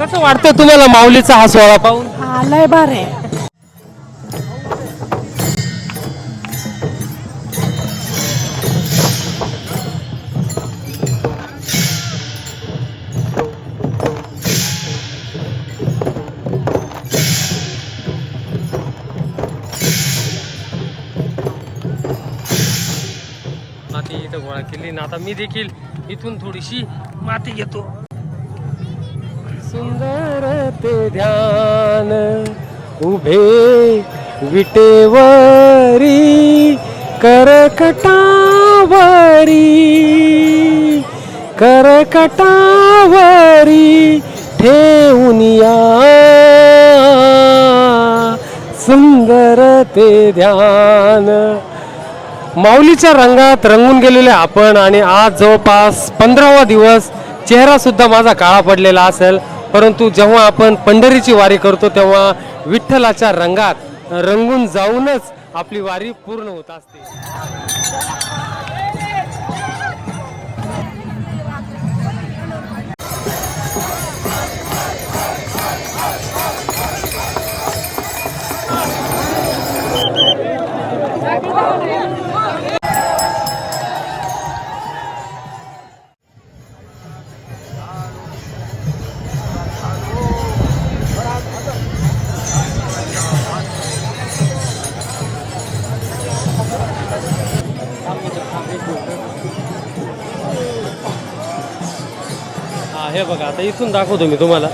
कसं वाटतं तुम्हाला माऊलीचा हा सोहळा पाहून? हा लय बार आहे. माती इथं गोळा केली. ना आता मी देखील इथून थोडीशी माती घेतो. सुंदर ते ध्यान उभे विटेवरी करकटावरी करकटावरी ठेवून या. सुंदर ते ध्यान. माऊलीच्या रंगात रंगून गेलेले आपण आणि आज जवळपास पंधरावा दिवस चेहरा सुद्धा माझा काळा पडलेला असेल. परंतु जेव्हा आपण पंढरीची वारी करतो तेव्हा विठ्ठलाच्या रंगात रंगून जाऊनच आपली वारी पूर्ण होत असते. आता इथून दाखवतो मी तुम्हाला.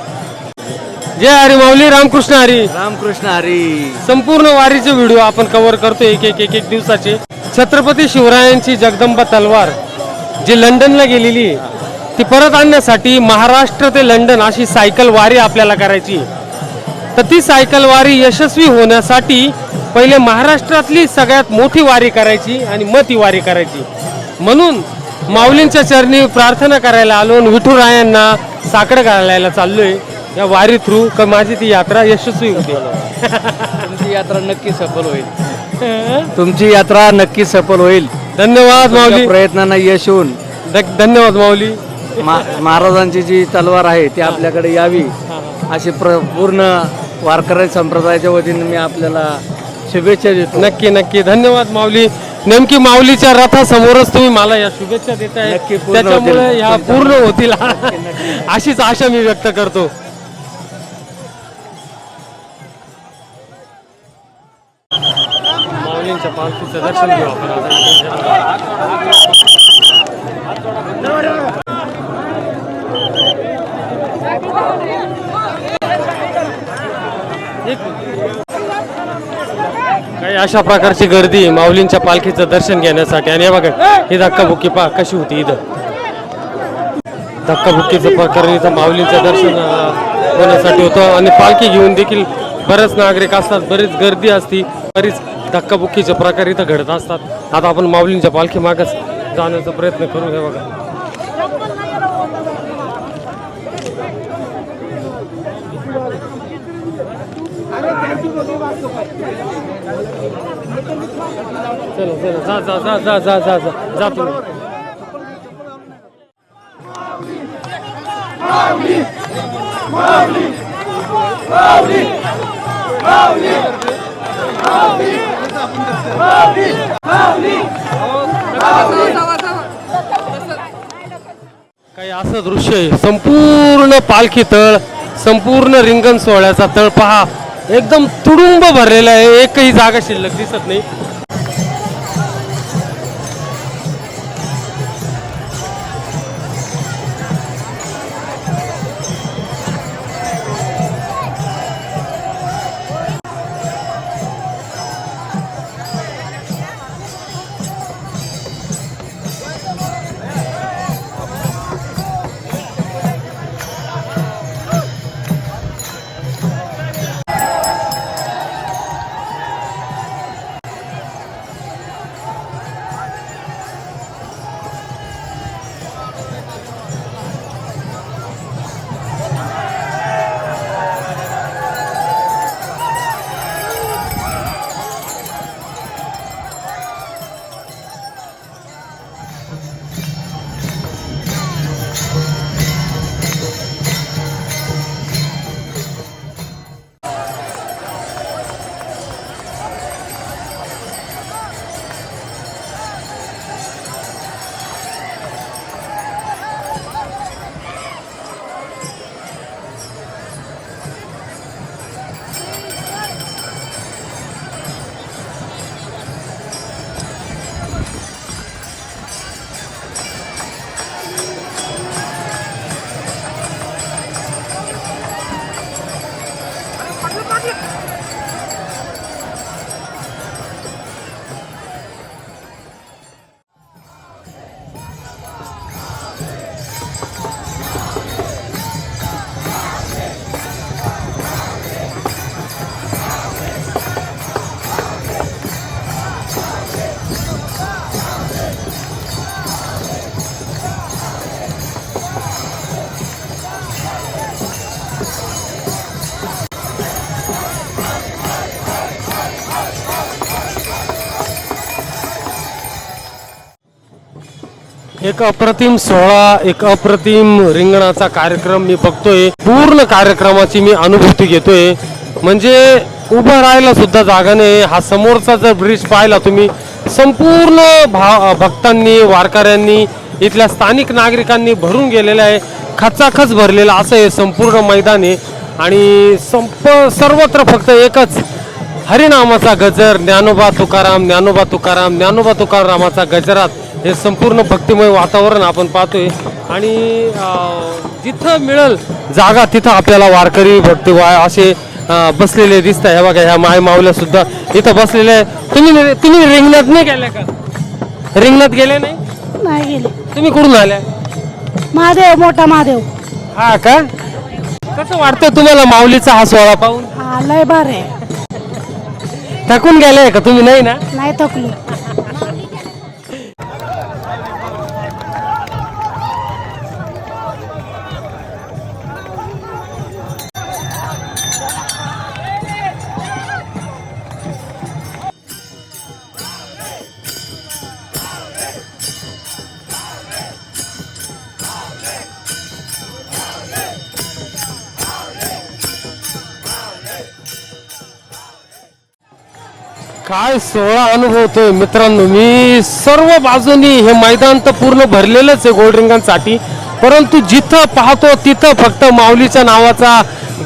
जय हरी माऊली रामकृष्ण हरी. रामकृष्ण हरी. संपूर्ण वारीचे व्हिडिओ आपण कव्हर करतो एक एक एक एक दिवसाचे. छत्रपती शिवरायांची जगदंबा तलवार जी लंडनला गेलेली ती परत आणण्यासाठी महाराष्ट्र ते लंडन अशी सायकल वारी आपल्याला करायची. तर ती सायकल वारी यशस्वी होण्यासाठी पहिले महाराष्ट्रातली सगळ्यात मोठी वारी करायची आणि मग ती वारी करायची. म्हणून माऊलींच्या चरणी प्रार्थना करायला आलो विठुरायांना साकडं घालायला चाललोय. या वारी थ्रू. का माझी ती यात्रा यशस्वी होते. तुमची यात्रा नक्की सफल होईल. तुमची यात्रा नक्की सफल होईल. धन्यवाद माऊली. प्रयत्नांना यश होऊन धन्यवाद माऊली. महाराजांची जी तलवार आहे ती आपल्याकडे यावी. अशी प्र पूर्ण वारकरी संप्रदायाच्या वतीने मी आपल्याला शुभेच्छा देतो. नक्की नक्की. धन्यवाद माऊली. नेमकी माऊलीच्या रथासमोरच तुम्ही मला या शुभेच्छा देताय. त्याच्यामुळे. ह्या पूर्ण होतील. अशीच आशा मी व्यक्त करतो. माऊलींच्या पालखीचं दर्शन घेऊ आपण आता. एक मिनिट. काही अशा प्रकारची गर्दी माऊलींच्या पालखीचं दर्शन घेण्यासाठी. आणि हे बघा ही धक्काबुक्की पहा कशी होती इथं. धक्काबुक्कीचं प्रकरण इथं माऊलींचं दर्शन होण्यासाठी होतं. आणि पालखी घेऊन देखील बरेच नागरिक असतात बरीच गर्दी असती बरीच धक्काबुक्कीचे प्रकार इथं घडत असतात. आता आपण माऊलींच्या पालखी मागच जाण्याचा प्रयत्न करू हे बघा. चलो चलो जा जा जा जा जा जा जा जा तुम्ही काही असं दृश्य आहे. संपूर्ण पालखी तळ संपूर्ण रिंगण सोहळ्याचा तळ. पहा एकदम तुडुंब भरलेला आहे. एकही जागा शिल्लक दिसत नाही. एक अप्रतिम सोहळा एक अप्रतिम रिंगणाचा कार्यक्रम मी बघतोय. पूर्ण कार्यक्रमाची मी अनुभूती घेतोय. म्हणजे उभं राहायला सुद्धा जागा नाही. हा समोरचा जर ब्रिज पाहिला तुम्ही संपूर्ण भा भक्तांनी वारकऱ्यांनी इथल्या स्थानिक नागरिकांनी भरून गेलेलं आहे. खचाखच भरलेलं असं हे संपूर्ण मैदान आहे. आणि संप सर्वत्र फक्त एकच हरिनामाचा गजर ज्ञानोबा तुकाराम ज्ञानोबा तुकाराम ज्ञानोबा तुकारामाचा गजरात हे संपूर्ण भक्तिमय वातावरण आपण पाहतोय. आणि जिथं मिळेल जागा तिथं आपल्याला वारकरी भक्तिवाय असे अं, बसलेले दिसत आहे बघा ह्या माय माऊल्या सुद्धा इथं बसलेले. तुम्ही तुम्ही रिंगणात नाही गेल्या का? रिंगणात गेले नाही? गेले. तुम्ही कुठून आल्या महादेव मोठा महादेव. हा का? कसं वाटतं तुम्हाला माऊलीचा हा सोहळा पाहून? लय बार थकून गेलाय का तुम्ही? नाही ना? नाही थकलो. काय सोहळा अनुभवतोय मित्रांनो? मी सर्व बाजूनी हे मैदान तर पूर्ण भरलेलंच आहे गोल्डरिंगांसाठी परंतु जिथं पाहतो तिथं फक्त माऊलीच्या नावाचा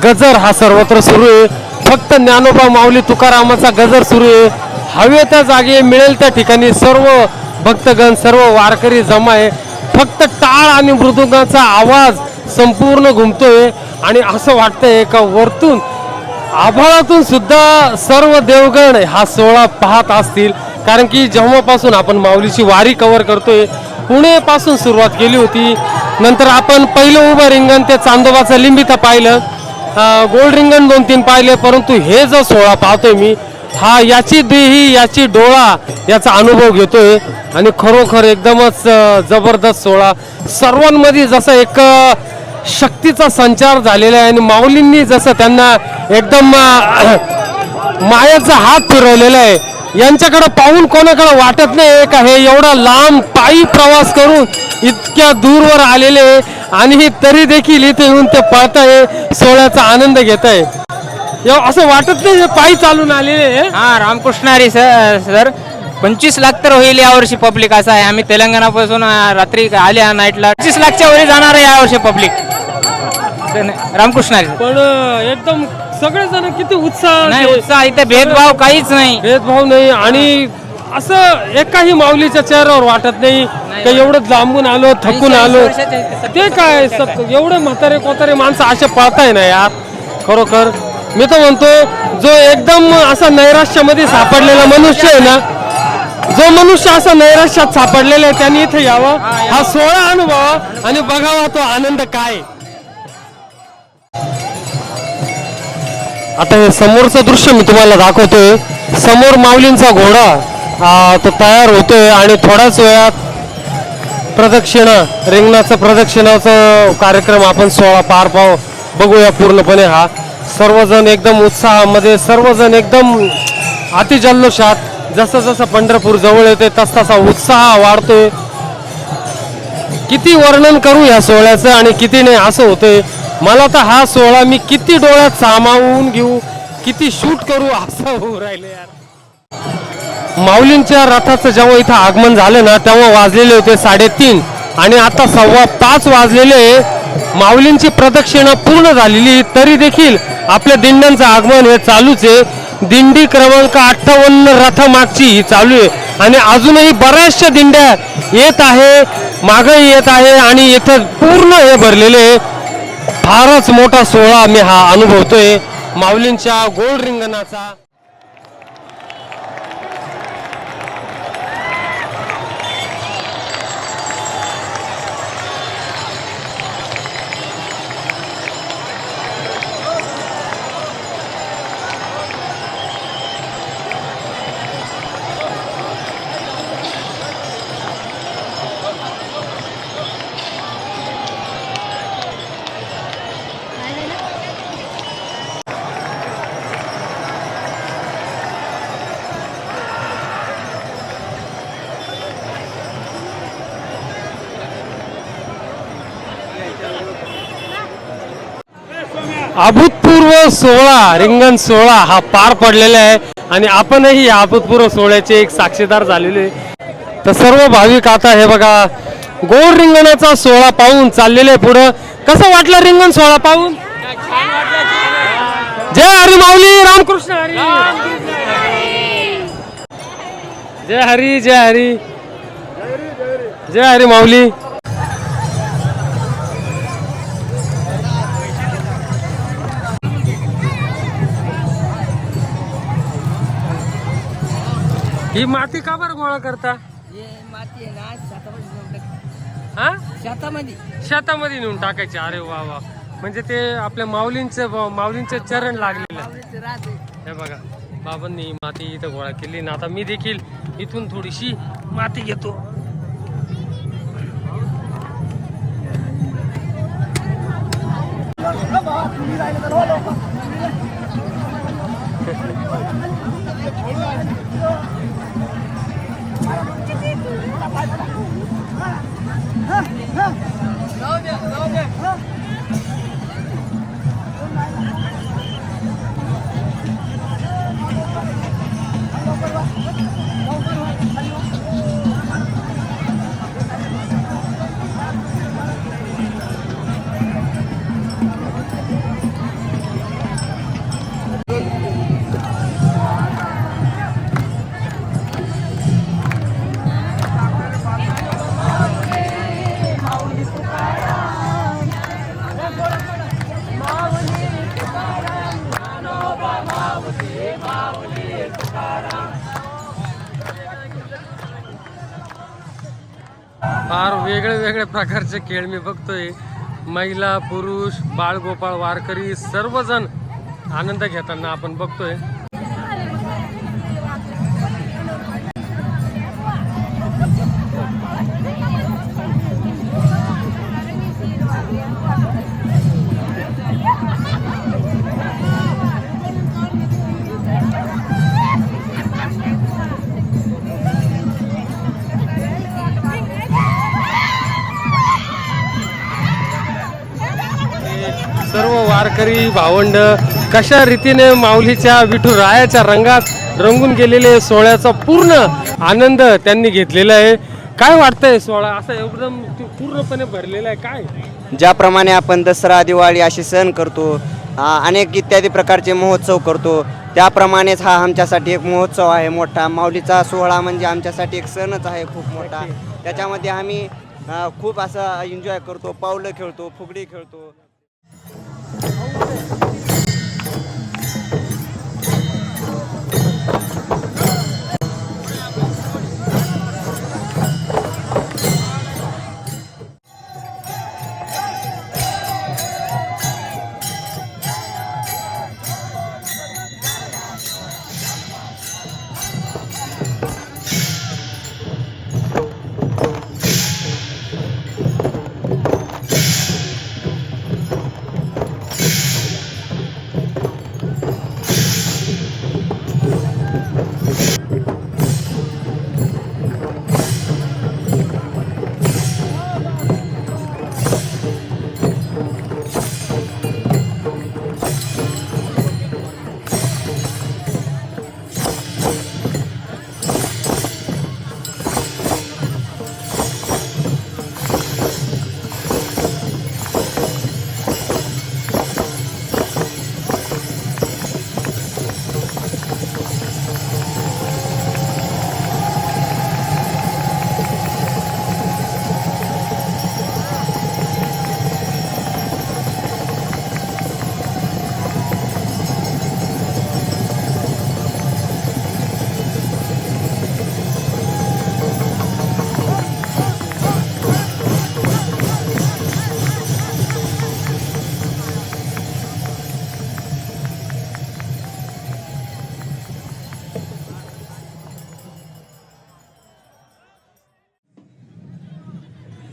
गजर हा सर्वत्र सुरू आहे. फक्त ज्ञानोबा माऊली तुकारामाचा गजर सुरू आहे. हवे त्या जागे मिळेल त्या ठिकाणी सर्व भक्तगण सर्व वारकरी जमा आहे. फक्त टाळ आणि मृदुंगाचा आवाज संपूर्ण घुमतोय. आणि असं वाटतंय का वरतून आभाळातून सुद्धा सर्व देवगण हा सोहळा पाहत असतील. कारण की जेव्हापासून आपण माऊलीची वारी कव्हर करतोय पुणेपासून सुरुवात केली होती. नंतर आपण पहिलं उभं रिंगण ते चांदोबाचं लिंबिता पाहिलं. गोल्ड रिंगण दोन तीन पाहिले परंतु हे जो सोहळा पाहतोय मी हा याची देही याची डोळा याचा अनुभव घेतोय. आणि खरोखर एकदमच जबरदस्त सोहळा. सर्वांमध्ये जसं एक शक्तीचा संचार झालेला आहे आणि माऊलींनी जसं त्यांना एकदम मायाचा हात फिरवलेला आहे. यांच्याकडं पाहून कोणाकडे वाटत नाही का हे एवढा लांब पायी प्रवास करून इतक्या दूरवर आलेले आणि तरी देखील इथे येऊन ते पळत आहे सोहळ्याचा आनंद घेत आहे. असं वाटत नाही हे पायी चालून आलेले हा रामकृष्ण हरी सर सर पंचवीस लाख तर होईल यावर्षी पब्लिक असं आहे. आम्ही तेलंगणापासून रात्री आल्या नाईटला. पंचवीस लाखच्या वरी जाणार आहे यावर्षी पब्लिक. रामकृष्ण हरी पण अं, एकदम सगळेजण किती उत्साह नाही उत्साह इथे भेदभाव काहीच नाही. भेदभाव नाही आणि असं एकाही माऊलीच्या चेहऱ्यावर वाटत नाही का एवढं लांबून आलो थकून आलो. वर्षाचे ते ते काय एवढे म्हातारे कोतारे माणसं असे पळताय ना यार खरोखर. मी तर म्हणतो जो एकदम असा नैराश्यामध्ये सापडलेला मनुष्य आहे ना जो मनुष्य असा नैराश्यात सापडलेला आहे त्यांनी इथे यावं. हा सोहळा अनुभवा आणि बघावा तो आनंद काय आता हे समोरचं दृश्य मी तुम्हाला दाखवतोय. समोर माऊलींचा घोडा तो तयार होतोय आणि थोड्याच वेळात प्रदक्षिणा रिंगणाचं प्रदक्षिणाचं कार्यक्रम आपण सोहळा पार पाव बघूया पूर्णपणे हा. सर्वजण एकदम उत्साहामध्ये सर्वजण एकदम अतिजल्लोषात जसं जसं पंढरपूर जवळ येते तस तसा उत्साह वाढतोय. किती वर्णन करू या सोहळ्याचं आणि किती नाही असं होतंय? मला तर हा सोहळा मी किती डोळ्यात सामावून घेऊ किती शूट करू असं होऊ राहिलं यार. माऊलींच्या रथाचं जेव्हा इथं आगमन झालं ना तेव्हा वाजलेले होते साडेतीन आणि आता सव्वा पाच वाजलेले माऊलींची प्रदक्षिणा पूर्ण झालेली तरी देखील आपल्या दिंड्यांचं आगमन हे चालूच आहे. दिंडी क्रमांक अठ्ठावन्न रथमागची ही चालू आहे. आणि अजूनही बऱ्याचशा दिंड्या येत आहे मागही येत आहे आणि इथं पूर्ण हे भरलेले आहे. फारच मोठा सोहळा मी हा अनुभवतोय. माऊलींच्या गोल रिंगणाचा अभूतपूर्व सोहळा रिंगण सोहळा हा पार पडलेला आहे आणि आपणही या अभूतपूर्व सोहळ्याचे एक साक्षीदार झालेले तर सर्व भाविक आता हे बघा गोड रिंगणाचा सोहळा पाहून चाललेले आहे पुढं. कसं वाटलं रिंगण सोहळा पाहून? जय हरी माऊली रामकृष्ण हरी. जय हरी जय हरी. जय हरी माऊली ही माती का बरं गोळा करता? हा शेतामध्ये शेतामध्ये. नेऊन टाकायचे. अरे वा वा. म्हणजे ते आपल्या माऊलींचे माऊलींचे चरण लागलेलं. आहे. हे बघा बाबांनी माती इथं गोळा केली. ना आता मी देखील इथून थोडीशी माती घेतो. 하! 하! 나오면 나오면 하! वेगळ्या वेगळ्या प्रकारचे खेळ मी बघतोय. महिला पुरुष बाळगोपाळ वारकरी सर्वजण आनंद घेताना आपण बघतोय. वारकरी भावंड कशा रीतीने माऊलीच्या विठुरायाच्या रंगात रंगून गेलेले सोहळ्याचा पूर्ण आनंद त्यांनी घेतलेला आहे. काय वाटतंय सोहळा? असा एकदम पूर्णपणे भरलेला आहे. काय? ज्याप्रमाणे आपण दसरा दिवाळी असे सण करतो अनेक इत्यादी प्रकारचे महोत्सव करतो त्याप्रमाणेच हा आमच्यासाठी एक महोत्सव आहे मोठा. माऊलीचा सोहळा म्हणजे आमच्यासाठी एक सणच आहे खूप मोठा. त्याच्यामध्ये आम्ही खूप असा एन्जॉय करतो पावलं खेळतो फुगडी खेळतो.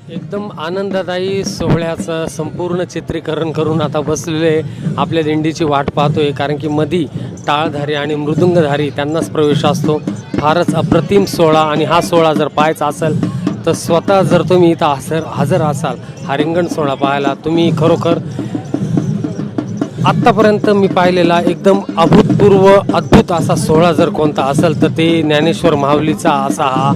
एकदम आनंददायी सोहळ्याचं संपूर्ण चित्रीकरण करून आता बसलेले आपल्या दिंडीची वाट पाहतोय कारण की मधी टाळधारी आणि मृदुंगधारी त्यांनाच प्रवेश असतो. फारच अप्रतिम सोहळा आणि हा सोहळा जर पाहायचा असेल तर स्वतः जर तुम्ही इथं हजर हजर असाल हा रिंगण सोहळा पाहायला तुम्ही खरोखर आत्तापर्यंत मी पाहिलेला एकदम अभूतपूर्व अद्भुत असा सोहळा जर कोणता असेल तर ते ज्ञानेश्वर माऊलीचा असा हा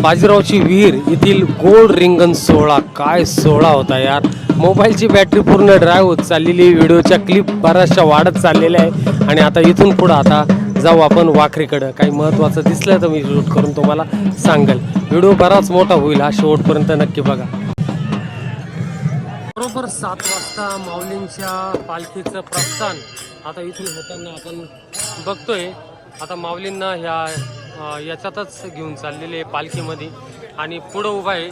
बाजीरावची विहीर येथील गोड रिंगण सोहळा. काय सोहळा होता यार. मोबाईलची बॅटरी पूर्ण ड्राय होत चाललेली व्हिडिओच्या क्लिप बऱ्याचशा वाढत चाललेल्या आहे. आणि आता इथून पुढं आता जाऊ आपण वाखरीकडं. काही महत्त्वाचं दिसलं तर मी शूट करून तुम्हाला सांगेल. व्हिडिओ बराच मोठा होईल हा शेवटपर्यंत नक्की बघा. बरोबर सात वाजता माऊलींच्या पालखीचं प्रस्थान. आता इथून होताना आपण बघतोय. आता माऊलींना ह्या याच्यातच घेऊन चाललेले आहे पालखीमध्ये. आणि पुढं उभा आहे.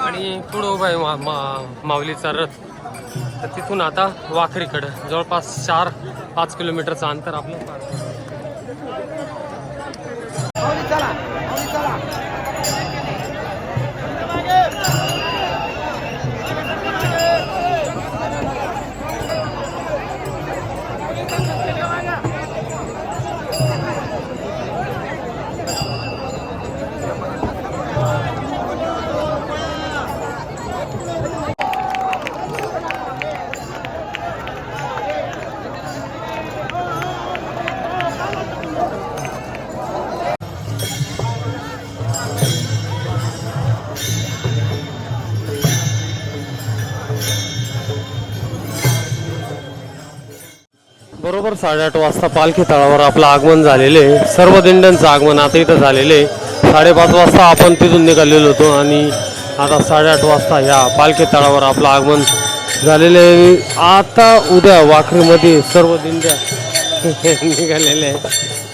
आणि पुढं उभा आहे मा, मा, माऊलीचा रथ. तर तिथून आता वाखरीकडं. जवळपास चार पाच किलोमीटरचं अंतर आपलं. बरोबर साडेआठ वाजता पालखी तळावर आपलं आगमन झालेले आहे. सर्व दिंड्यांचं आगमन आता इथं झालेले आहे. साडेपाच वाजता आपण तिथून निघालेलो होतो आणि आता साडेआठ वाजता ह्या पालखी तळावर आपलं आगमन झालेले आहे. आता उद्या वाखरीमध्ये सर्व दिंड्या निघालेल्या आहे